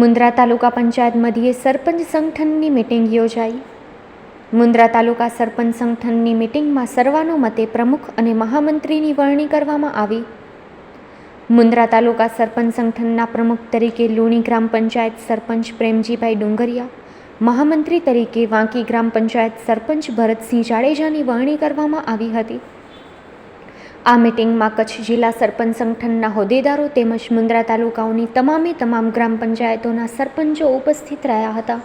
મુન્દ્રા તાલુકા પંચાયત મધ્યે સરપંચ સંગઠનની મિટિંગ યોજાઈ. મુન્દ્રા તાલુકા સરપંચ સંગઠનની મિટિંગમાં સર્વાનુમતે પ્રમુખ અને મહામંત્રીની વરણી કરવામાં આવી. મુન્દ્રા તાલુકા સરપંચ સંગઠનના પ્રમુખ તરીકે લુણી ગ્રામ પંચાયત સરપંચ પ્રેમજીભાઈ ડુંગરિયા, મહામંત્રી તરીકે વાંકી ગ્રામ પંચાયત સરપંચ ભરતસિંહ જાડેજાની વરણી કરવામાં આવી હતી. આ મિટિંગમાં કચ્છ જિલ્લા સરપંચ સંગઠનના હોદ્દેદારો તેમજ મુન્દ્રા તાલુકાઓની તમામે તમામ ગ્રામ પંચાયતોના સરપંચો ઉપસ્થિત રહ્યા હતા.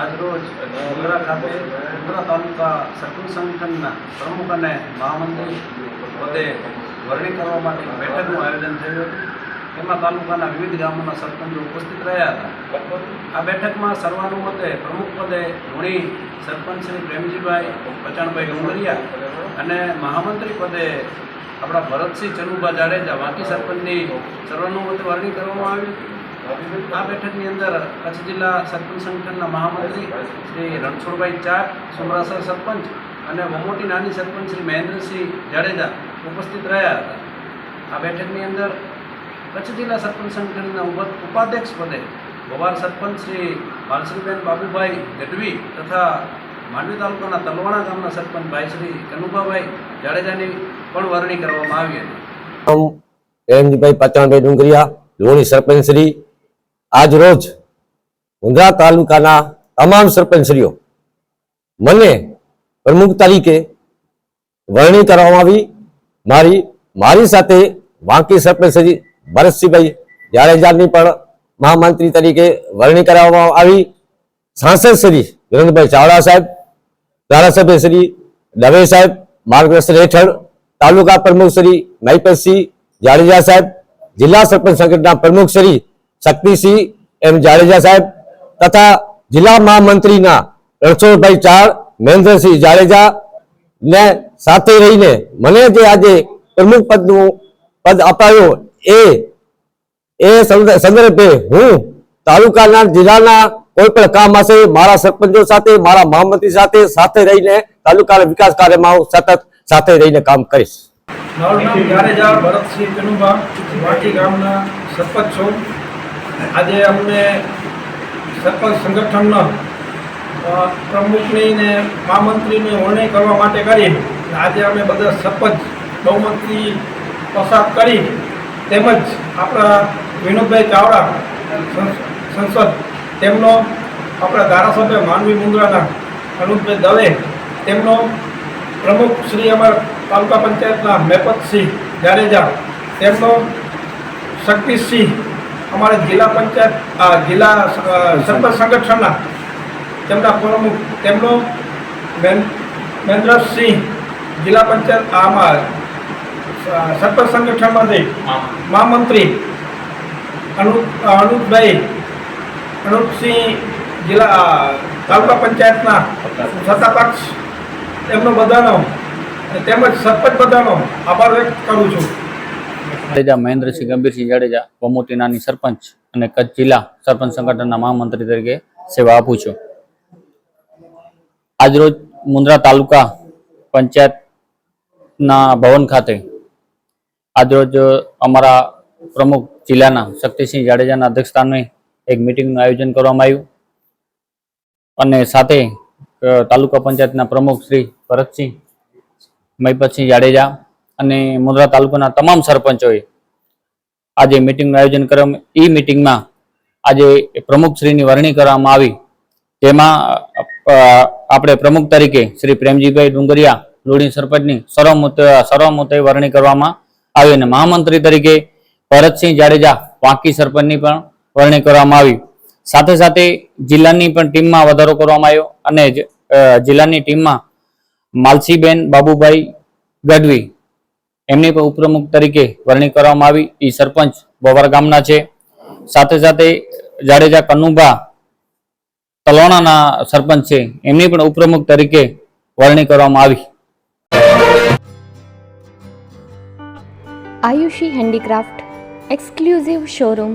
આજરોજ મુન્દ્રા ખાતે મુન્દ્રા તાલુકા સરપંચ સંગઠનના પ્રમુખ અને મહામંત્રી પદે વરણી કરવા માટે બેઠકનું આયોજન થયું હતું. એમાં તાલુકાના વિવિધ ગામોના સરપંચો ઉપસ્થિત રહ્યા હતા. આ બેઠકમાં સર્વાનુમતે પ્રમુખ પદે લુણી સરપંચ શ્રી પ્રેમજીભાઈ પચાણભાઈ ડુંગરિયા અને મહામંત્રી પદે આપણા ભરતસિંહ ચનુભા જાડેજા, વાંકી સરપંચની સર્વાનુમતે વરણી કરવામાં આવી. આ બેઠકની અંદર કચ્છ જિલ્લા સરપંચ સંગઠનના મહામંત્રી શ્રી રણછોડભાઈ ચાર, સુમરાસર સરપંચ અને વમોટી નાની સરપંચ શ્રી મહેન્દ્રસિંહ જાડેજા ઉપસ્થિત રહ્યા હતા. આ બેઠકની અંદર કચ્છ જિલ્લા સરપંચ સંગઠનના ઉપ- ઉપાધ્યક્ષ પદે ભવાર સરપંચ શ્રી બાલશ્રીબેન બાબુભાઈ ગઢવી તથા માંડવી તાલુકાના તલવાણા ગામના સરપંચ ભાઈ શ્રી કનુભાભાઈ જાડેજાની પણ વરણી કરવામાં આવી હતી. પચાણભાઈ ડુંગરિયા, લુણી સરપંચશ્રી આજ રોજ મુંદ્રા તાલુકાના તમામ સરપંચશ્રીઓ મને પ્રમુખ તરીકે વરણી કરવામાં આવી. મારી મારી સાથે વાંકી સરપંચ શ્રી ભરતસિંહભાઈ જાડેજાની પણ મહામંત્રી તરીકે વરણી કરવામાં આવી. સાંસદ શ્રી વિરેન્દ્રભાઈ ચાવડા સાહેબ ધારાસભ્ય શ્રી દવે સાહેબ માર્ગદર્શન હેઠળ તાલુકા પ્રમુખ શ્રી મહિપતસિંહ જાડેજા સાહેબ, જિલ્લા સરપંચ સંગઠનના પ્રમુખ શ્રી શક્તિસિંહ એમ જાડેજા સાહેબ તથા જિલ્લા મહામંત્રીના રણછોડભાઈ ચાર મહેન્દ્રસિંહ જાડેજા ને સાથે રહીને મને જે આજે પ્રમુખ પદનું પદ અપાયું એ એ સંદ- સંદર્ભે હું તાલુકાના જિલ્લાના કોઈ પણ કામ હશે, મારા સરપંચો સાથે, મારા મહામંત્રી સાથે સાથે રહીને તાલુકાના વિકાસ કાર્યમાં હું સતત સાથે રહીને કામ કરીશ. આજે અમને સરપંચ સંગઠનના પ્રમુખની ને મહામંત્રીની વર્ણય કરવા માટે કરી. આજે અમે બધા સરપંચ બહુમતી પસાર કરી. તેમજ આપણા વિનોદભાઈ ચાવડા સંસદ તેમનો આપણા ધારાસભ્ય માનવી મુંદ્રાના અનુપભાઈ દવે તેમનો પ્રમુખ શ્રી અમારા તાલુકા પંચાયતના મેપતસિંહ જાડેજા તેમનો શક્તિસિંહ અમારા જિલ્લા પંચાયત આ જિલ્લા સરપંચ સંગઠનના તેમના પ્રમુખ તેમનો મેન- મહેન્દ્રસિંહ જિલ્લા પંચાયત આમાં સરપંચ સંગઠનમાંથી મહામંત્રી. અનુ અનુપભાઈ અનુપસિંહ જિલ્લા, તાલુકા પંચાયતના સત્તાપક્ષ એમનો બધાનો તેમજ સરપંચ બધાનો આભાર વ્યક્ત કરું છું. જાડેજા, મહેન્દ્રસિંહ ગંભીરસિંહ જાડેજા વમોટી નાની સરપંચ અને કચ્છ જિલ્લા સરપંચ સંગઠનના મહામંત્રી તરીકે સેવા આપું છું. આજરોજ મુન્દ્રા તાલુકા પંચાયતના ભવન ખાતે આજરોજ અમારા પ્રમુખ જિલ્લાના શક્તિસિંહ જાડેજાના અધ્યક્ષસ્થાને એક મિટિંગનું આયોજન કરવામાં આવ્યું. અને સાથે તાલુકા પંચાયતના પ્રમુખ શ્રી ભરતસિંહ, મહિપતસિંહ જાડેજા અને મુંદ્રા તાલુકાના તમામ સરપંચોએ આજે મિટિંગનું આયોજન કરવામાં એ મિટિંગમાં આજે પ્રમુખશ્રીની વરણી કરવામાં આવી. જેમાં આપણે પ્રમુખ તરીકે શ્રી પ્રેમજીભાઈ ડુંગરિયા લોડી સરપંચની સર્વમત, સર્વમતે વરણી કરવામાં આવી. અને મહામંત્રી તરીકે ભરતસિંહ જાડેજા, વાંકી સરપંચની પણ વરણી કરવામાં આવી. સાથે સાથે જિલ્લાની પણ ટીમમાં વધારો કરવામાં આવ્યો અને જિલ્લાની ટીમમાં માલસીબેન બાબુભાઈ ગઢવી, એમની પણ ઉપપ્રમુખ તરીકે વરણી કરવામાં આવી. એ સરપંચ બોવર ગામના છે. સાથે સાથે જાડેજા કનુભા તલોણાના સરપંચ છે. એમની પણ ઉપપ્રમુખ તરીકે વરણી કરવામાં આવી. Ayushi handicraft, exclusive showroom